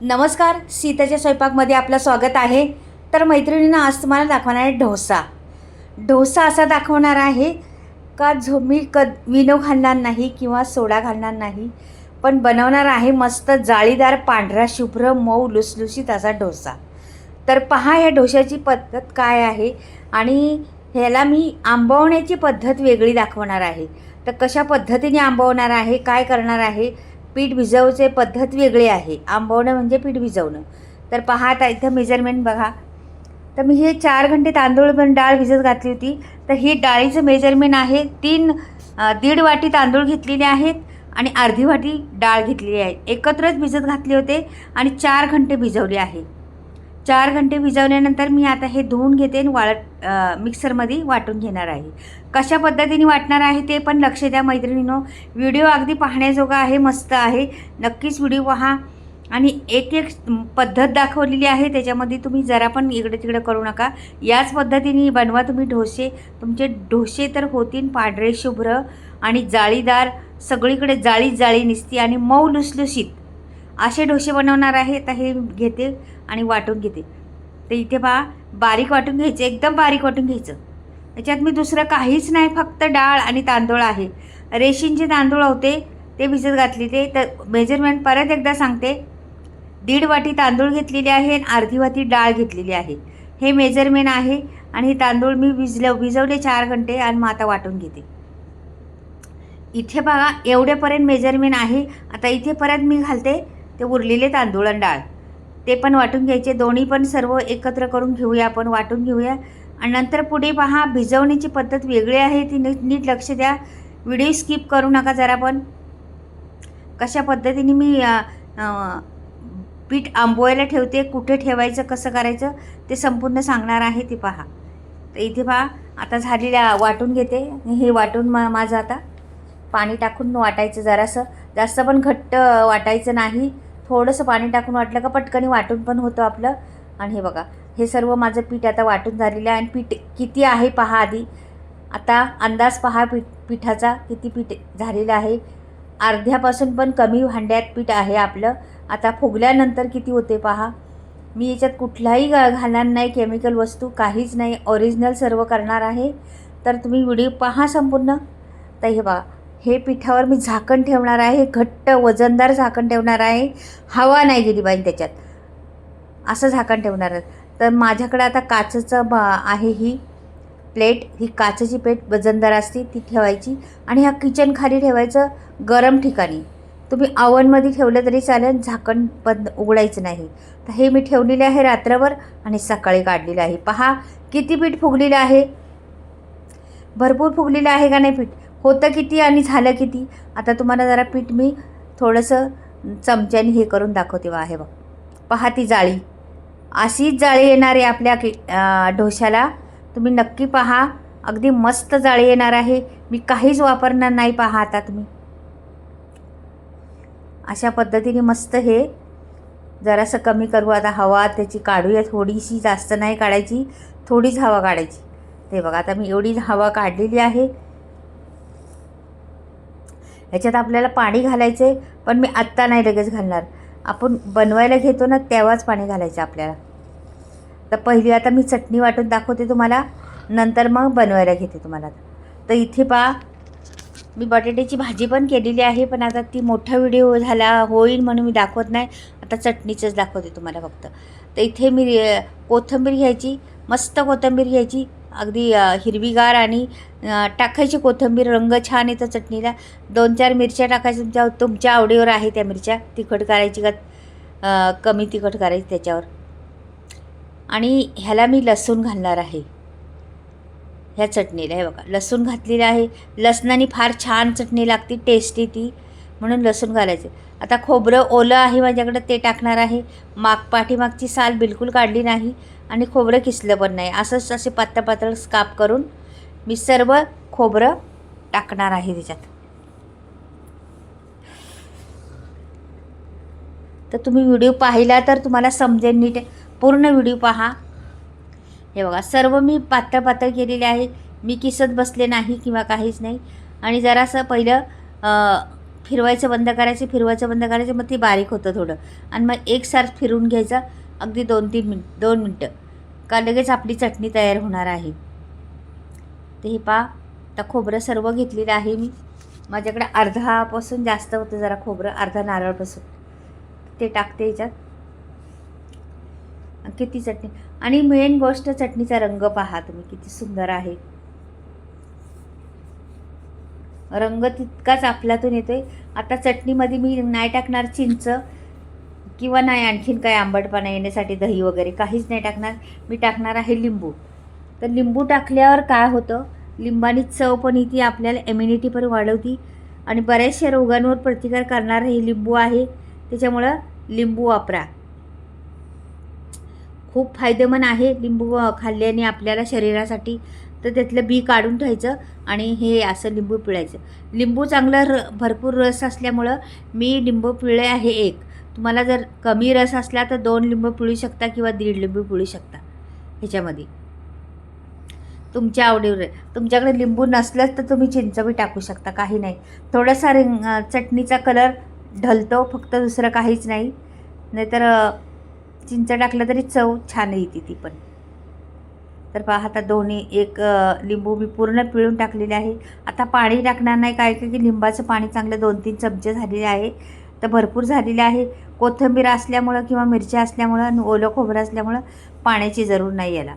नमस्कार सीताच्या स्वयंपाकमध्ये आपलं स्वागत आहे. तर मैत्रिणींना आज तुम्हाला दाखवणार आहे डोसा. डोसा असा दाखवणार आहे का झो मी क विनो घालणार नाही किंवा सोडा घालणार नाही पण बनवणार आहे मस्त जाळीदार पांढरा शुभ्र मऊ लुसलुशीत असा डोसा. तर पहा या ढोशाची पद्धत काय आहे आणि ह्याला मी आंबवण्याची पद्धत वेगळी दाखवणार आहे. तर कशा पद्धतीने आंबवणार आहे काय करणार आहे पीठ भिजवचे पद्धत वेगळी आहे. आंबवणं म्हणजे पीठ भिजवणं. तर पहा आता इथं मेजरमेंट बघा. तर मी हे चार घंटे तांदूळ पण डाळ भिजत घातली होती. तर ही डाळीचं मेजरमेंट आहे. तीन दीड वाटी तांदूळ घेतलेले आहेत आणि अर्धी वाटी डाळ घेतलेली आहे. एकत्रच भिजत घातले होते आणि चार घंटे भिजवले आहे. चार घंटे भिजवल्यानंतर मी आता हे धुवून घेते आणि वाळत मिक्सरमध्ये वाटून घेणार आहे. कशा पद्धतीने वाटणार आहे ते पण लक्ष द्या मैत्रिणीनो. व्हिडिओ अगदी पाहण्याजोगा आहे मस्त आहे. नक्कीच व्हिडिओ पहा. आणि एक एक पद्धत दाखवलेली आहे त्याच्यामध्ये तुम्ही जरा पण इकडे तिकडे करू नका. याच पद्धतीने बनवा तुम्ही ढोसे तुमचे डोसे तर होतील पांढरे शुभ्र आणि जाळीदार. सगळीकडे जाळी जाळी निसती आणि मऊ लुसलुशीत. असे डोसे बनवणार आहे तर हे घेते आणि वाटून घेते तर इथे पहा बारीक वाटून घ्यायचं एकदम बारीक वाटून घ्यायचं. त्याच्यात मी दुसरं काहीच नाही फक्त डाळ आणि तांदूळ आहे. रेशींचे तांदूळ होते ते भिजत घातले ते तर मेजरमेंट परत एकदा सांगते दीड वाटी तांदूळ घेतलेले आहे आणि अर्धी वाटी डाळ घेतलेली आहे. हे मेजरमेंट आहे आणि हे तांदूळ मी भिजलं भिजवले चार घंटे आणि मग आता वाटून घेते. इथे बघा एवढेपर्यंत मेजरमेंट आहे. आता इथे परत मी घालते ते उरलेले तांदूळ आणि डाळ. ते पण वाटून घ्यायचे. दोन्ही पण सर्व एकत्र करून घेऊया आपण वाटून घेऊया. आणि नंतर पुढे पहा भिजवण्याची पद्धत वेगळी आहे. ती नीट नीट लक्ष द्या. व्हिडिओ स्किप करू नका जरा पण. कशा पद्धतीने मी पीठ आंबवायला ठेवते कुठे ठेवायचं कसं करायचं ते संपूर्ण सांगणार आहे ते पहा. तर इथे पहा आता झालेल्या वाटून घेते. हे वाटून मा माझं आता पाणी टाकून वाटायचं जरासं. जास्त पण घट्ट वाटायचं नाही. थोडंसं पाणी टाकून वाटलं का पटकन वाटून पण होतं आपलं. आणि हे बघा हे सर्व माझं पीठ आता वाटून झालेलं आहे. आणि पीठ किती आहे पहा आधी. आता अंदाज पहा पीठ पिठाचा किती पीठ झालेलं आहे. अर्ध्यापासून पण कमी भांड्यात पीठ आहे आपलं. आता फुगल्यानंतर किती होते पहा. मी याच्यात कुठलाही घा घालणार नाही केमिकल वस्तू काहीच नाही. ओरिजिनल सर्व करणार आहे. तर तुम्ही व्हिडिओ पहा संपूर्ण. तर हे बघा हे पिठावर मी झाकण ठेवणार आहे घट्ट वजनदार झाकण ठेवणार आहे. हवा नाही गेली पाहिजे त्याच्यात. असं झाकण ठेवणार आहे. तर माझ्याकडे आता काचेचं ब आहे ही प्लेट. ही काचेची प्लेट वजनदार असते ती ठेवायची. आणि ह्या किचन खाली ठेवायचं गरम ठिकाणी. तुम्ही आवनमध्ये ठेवलं तरी चालेल झाकण बंद उघडायचं नाही. तर हे मी ठेवलेले आहे रात्रभर आणि सकाळी काढलेलं आहे. पहा किती पीठ फुगलेलं आहे? भरपूर फुगलेलं आहे का नाही पीठ? होतं किती आणि झालं किती? आता तुम्हाला जरा पीठ मी थोडंसं चमच्याने हे करून दाखवते वा आहे बघ. पहा ती जाळी. अशीच जाळी येणार आहे आपल्या कि अं, तुम्ही नक्की पहा. अगदी मस्त जाळी येणार आहे. मी काहीच वापरणार नाही पहा आता तुम्ही. अशा पद्धतीने मस्त हे जरासं कमी करू. आता हवा त्याची काढूया थोडीशी जास्त नाही काढायची. थोडीच हवा काढायची. ते बघा आता मी एवढी हवा काढलेली आहे. ह्याच्यात आपल्याला पाणी घालायचं आहे पण मी आत्ता नाही लगेच घालणार. आपण बनवायला घेतो ना तेव्हाच पाणी घालायचं आपल्याला. तर पहिली आता मी चटणी वाटून दाखवते तुम्हाला नंतर मग बनवायला घेते तुम्हाला. तर इथे पहा मी बटाट्याची भाजी पण केलेली आहे पण आता ती मोठा व्हिडिओ झाला होईल म्हणून मी दाखवत नाही. आता चटणीचंच दाखवते तुम्हाला फक्त. तर इथे मी कोथंबीर कोथिंबीर घ्यायची मस्त कोथिंबीर घ्यायची अगदी हिरवीगार आणि टाकायची कोथिंबीर रंग छान येतं चटणीला. दोन चार मिरच्या टाकायच्या तुमच्या तुमच्या आवडीवर आहे त्या मिरच्या. तिखट करायची का कमी तिखट करायची त्याच्यावर. आणि ह्याला मी लसूण घालणार आहे. ह्या चटणीला हे बघा लसूण घातलेलं आहे. लसणाने फार छान चटणी लागते टेस्टी ती म्हणून लसूण घालायचं. आता खोबरं ओलं आहे माझ्याकडं ते टाकणार आहे. माग पाठीमागची साल बिलकुल काढली नाही. आणि खोबरं किसलं पण नाही. असंच असे पातळ पातळ स्काप करून मी सर्व खोबरं टाकणार आहे त्याच्यात. तर तुम्ही व्हिडिओ पाहिला तर तुम्हाला समजेल नीट. पूर्ण व्हिडिओ पहा. हे बघा सर्व मी पातळ पातळ केलेले आहे. मी किसत बसले नाही किंवा काहीच नाही. आणि जरासं पहिलं फिरवायचं बंद करायचं फिरवायचं बंद करायचं मग ते बारीक होतं थोडं. आणि मग एकसार फिरून घ्यायचं. अगदी दोन तीन मिन दोन मिनटं. का लगेच आपली चटणी तयार होणार आहे. ते हे पा आता खोबरं सर्व घेतलेलं आहे मी. माझ्याकडे अर्धापासून जास्त होतं जरा खोबरं अर्धा नारळपासून. ते टाकते याच्यात. किती चटणी. आणि मेन गोष्ट चटणीचा रंग पहा तुम्ही किती सुंदर आहे. रंग तितकाच आपल्यातून येतोय. आता चटणीमध्ये मी नाही टाकणार चिंच. किंवा नाही आणखीन काय आंबटपणा येण्यासाठी दही वगैरे काहीच नाही टाकणार. मी टाकणार आहे लिंबू. तर लिंबू टाकल्यावर काय होतं? लिंबानी चव पण येते आपल्याला इम्युनिटी पण वाढवती आणि बऱ्याचशा रोगांवर प्रतिकार करणारं हे लिंबू आहे. त्याच्यामुळं लिंबू वापरा. खूप फायदेमंद आहे लिंबू खाल्ल्याने आपल्याला शरीरासाठी. तर त्यातलं बी काढून ठेवायचं आणि हे असं लिंबू पिळायचं. लिंबू चांगलं र भरपूर रस असल्यामुळं मी लिंबू पिळे आहे एक. तुम्हाला जर कमी रस असला तर दोन लिंबू पिळू शकता किंवा दीड लिंबू पिळू शकता ह्याच्यामध्ये. तुमच्या आवडीवर तुमच्याकडे लिंबू नसलंच तर तुम्ही चिंच बी टाकू शकता काही नाही. थोडासा रिंग चटणीचा कलर ढलतो फक्त दुसरं काहीच नाही. नाहीतर चिंच टाकलं तरी चव छान येते ती पण. तर पहा आता दोन्ही एक लिंबू मी पूर्ण पिळून टाकलेले आहे. आता पाणी टाकणार नाही काय काय की लिंबाचं पाणी चांगलं दोन तीन चमचे झालेले आहे. तर भरपूर झालेली आहे. कोथिंबीर असल्यामुळं किंवा मिरच्या असल्यामुळं आणि ओलं खोबरं असल्यामुळं पाण्याची जरूर नाही याला.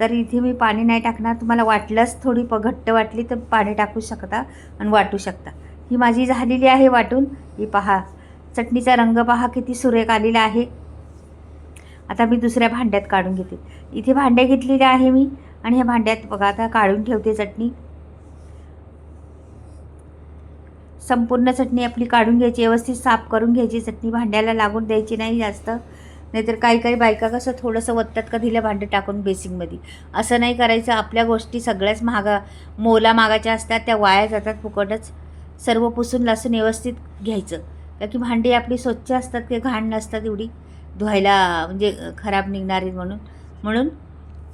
तर इथे मी पाणी नाही टाकणार. तुम्हाला वाटलंच थोडी प घट्ट वाटली तर पाणी टाकू शकता आणि वाटू शकता. ही माझी झालेली आहे वाटून. ही पहा. चटणीचा रंग पहा किती सुरेख आलेला आहे. आता मी दुसऱ्या भांड्यात काढून घेते. इथे भांडे घेतलेले आहे मी आणि ह्या भांड्यात बघा आता काढून ठेवते चटणी. संपूर्ण चटणी आपली काढून घ्यायची व्यवस्थित साफ करून घ्यायची. चटणी भांड्याला लागून द्यायची नाही जास्त. नाहीतर काही काही बायका कसं थोडंसं वत्तात का दिलं भांडं टाकून बेसिंगमध्ये असं नाही करायचं. आपल्या गोष्टी सगळ्याच महागा मोला मागाच्या असतात त्या वाया जातात फुकटच. सर्व पुसून लसून व्यवस्थित घ्यायचं. का की भांडी आपली स्वच्छ असतात की घाण नसतात एवढी. धुवायला म्हणजे खराब निघणारी म्हणून. म्हणून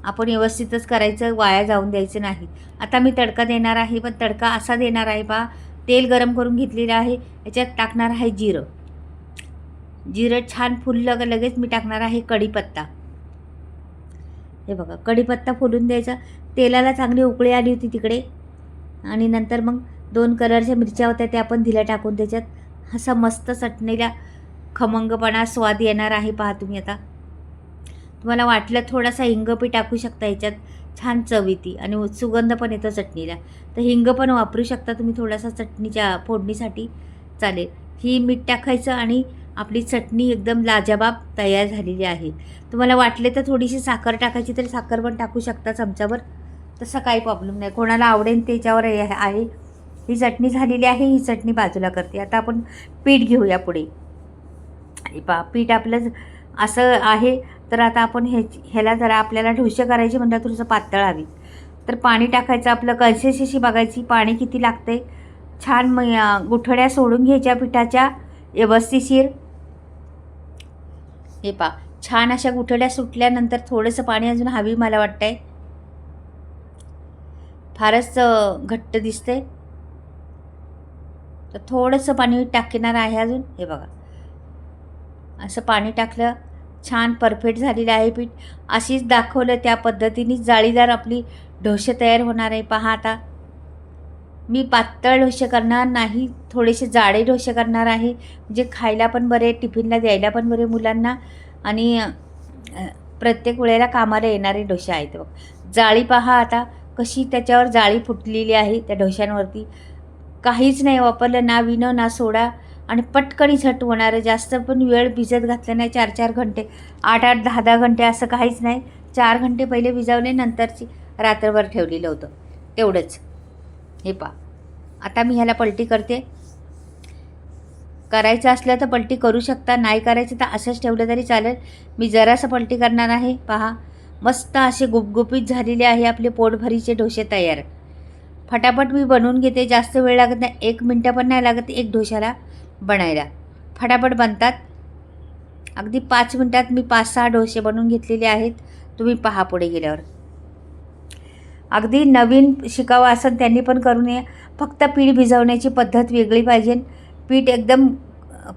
आपण व्यवस्थितच करायचं वाया जाऊन द्यायचं नाही. आता मी तडका देणार आहे पण तडका असा देणार आहे पा तेल गरम करून घेतलेलं आहे. याच्यात टाकणार आहे जिरं. जिरं छान फुललं का लगेच मी टाकणार आहे कढीपत्ता. हे बघा कढीपत्ता फुलून द्यायचा. तेलाला चांगली उकळी आली होती तिकडे. आणि नंतर मग दोन कलरच्या मिरच्या होत्या त्या पण दिल्या टाकून त्याच्यात. असा मस्त चटणीला खमंगपणा स्वाद येणार आहे पहा तुम्ही आता. तुम्हाला वाटलं थोडासा हिंगपी टाकू शकता याच्यात. छान चव येते आणि सुगंध पण येतो चटणीला. तर हिंग पण वापरू शकता तुम्ही थोडासा चटणीच्या फोडणीसाठी. चालेल. ही मीठ टाकायचं आणि आपली चटणी एकदम लाजाबाब तयार झालेली आहे. तुम्हाला वाटले तर थोडीशी साखर टाकायची तरी साखर पण टाकू शकता चमच्यावर तसा काही प्रॉब्लेम नाही. कोणाला आवडेल त्याच्यावर आहे. ही चटणी झालेली आहे. ही चटणी बाजूला करते. आता आपण पीठ घेऊया पुढे. आणि पा पीठ आपलं असं आहे. तर आता आपण हे ह्याला जरा आपल्याला ढोसे करायचे म्हणतात थोडंसं पातळ हवी. तर पाणी टाकायचं आपलं कन्सिस्टन्सी बघायची पाणी किती लागते. छान म गुठड्या सोडून घ्यायच्या पिठाच्या व्यवस्थिशीर हे पा छान अशा गुठड्या सुटल्यानंतर थोडंसं पाणी अजून हवी मला वाटतंय. फारच घट्ट दिसते. तर थोडंसं पाणी टाकणार आहे अजून. हे बघा. असं पाणी टाकलं छान परफेक्ट झालेलं आहे पीठ. अशीच दाखवलं त्या पद्धतीनेच जाळीदार आपली ढोसे तयार होणार आहे. पहा आता. मी पातळ ढोसे करणार नाही थोडेसे जाडे ढोसे करणार आहे. म्हणजे खायला पण बरे टिफिनला द्यायला पण बरे मुलांना. आणि प्रत्येक वेळेला कामाला येणारे डोसे आहेत बघ. जाळी पहा आता कशी त्याच्यावर जाळी फुटलेली आहे त्या डोश्यांवरती. काहीच नाही वापरलं ना विनो ना सोडा. आणि पटकनी झट होणारं जास्त पण वेळ भिजत घातलं नाही चार चार घंटे. आठ आठ दहा दहा घंटे असं काहीच नाही. चार घंटे पहिले भिजवले नंतरची रात्रभर ठेवलेलं होतं. तेवढंच हे पा आता मी ह्याला पलटी करते. करायचं असलं तर पलटी करू शकता नाही करायचं तर असंच ठेवलं तरी चालेल. मी जरासं पलटी करणार आहे पहा. मस्त असे गुपगुपीत झालेले आहे आपले पोटभरीचे डोसे तयार. फटाफट मी बनवून घेते जास्त वेळ लागत नाही. एक मिनटं पण नाही लागत एक डोशाला बनायला. फटाफट बनतात. अगदी पाच मिनटात मी पाच सहा डोसे बनवून घेतलेले आहेत. तुम्ही पहा पुढे गेल्यावर. अगदी नवीन शिकावं असं त्यांनी पण करू नये. फक्त पीठ भिजवण्याची पद्धत वेगळी पाहिजे. पीठ एकदम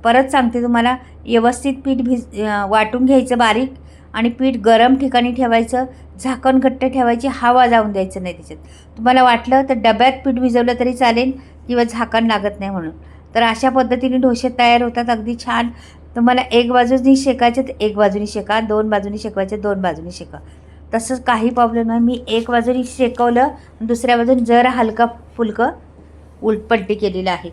परत सांगते तुम्हाला व्यवस्थित पीठ भिज वाटून घ्यायचं बारीक आणि पीठ गरम ठिकाणी ठेवायचं. झाकण घट्ट ठेवायची. हवा जाऊन द्यायचं नाही त्याच्यात. तुम्हाला वाटलं तर डब्यात पीठ भिजवलं तरी चालेल किंवा झाकण लागत नाही म्हणून. तर अशा पद्धतीने डोसे तयार होतात. अगदी छान. तुम्हाला एक बाजूनी शेकायचे तर एक बाजूनी शेका. दोन बाजूनी शेकवायचे दोन बाजूनी शेका. तसंच काही प्रॉब्लेम नाही. मी एक बाजूनी शेकवलं दुसऱ्या बाजून जरा हलका फुलकं उलटपलटी केलेलं आहे.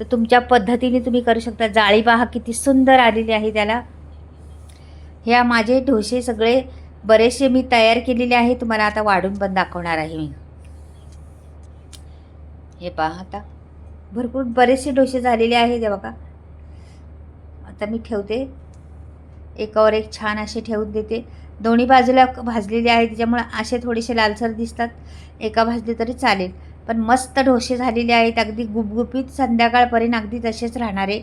तर तुमच्या पद्धतीने तुम्ही करू शकता. जाळी पहा किती सुंदर आलेली आहे त्याला. ह्या माझे ढोसे सगळे बरेचसे मी तयार केलेले आहे तुम्हाला आता वाढून पण दाखवणार आहे मी. हे पहा आता. भरपूर बरेचसे डोसे झालेले आहेत हे बघा. आता मी ठेवते. एकावर एक छान असे ठेवून देते. दोन्ही बाजूला भाजलेले आहे त्याच्यामुळे असे थोडेसे लालसर दिसतात. एका भाजले तरी चालेल. पण मस्त डोसे झालेले आहेत. अगदी गुपगुपीत संध्याकाळपर्यंत अगदी तसेच राहणारे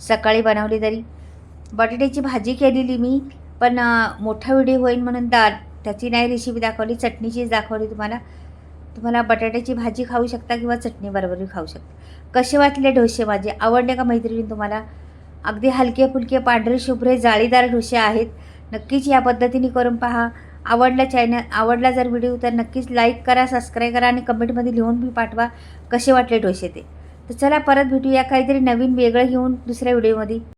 सकाळी बनवले तरी. बटाट्याची भाजी केलेली मी पण मोठा व्हिडिओ होईल म्हणून दाल त्याची नाही रेसिपी दाखवली. चटणीचीच दाखवली तुम्हाला. तुम्हाला बटाट्याची भाजी खाऊ शकता किंवा चटणीबरोबरही खाऊ शकता. कसे वाटले डोसे माझे? आवडले का मैत्रिणी तुम्हाला? अगदी हलके फुलके पांढरे शुभ्रे जाळीदार डोसे आहेत. नक्कीच या पद्धतीने करून पहा. आवडला चॅनल आवडला जर व्हिडिओ तर नक्कीच लाईक करा सबस्क्राईब करा आणि कमेंटमध्ये लिहून मी पाठवा कसे वाटले डोसे ते. तर चला परत भेटूया काहीतरी नवीन वेगळं घेऊन दुसऱ्या व्हिडिओमध्ये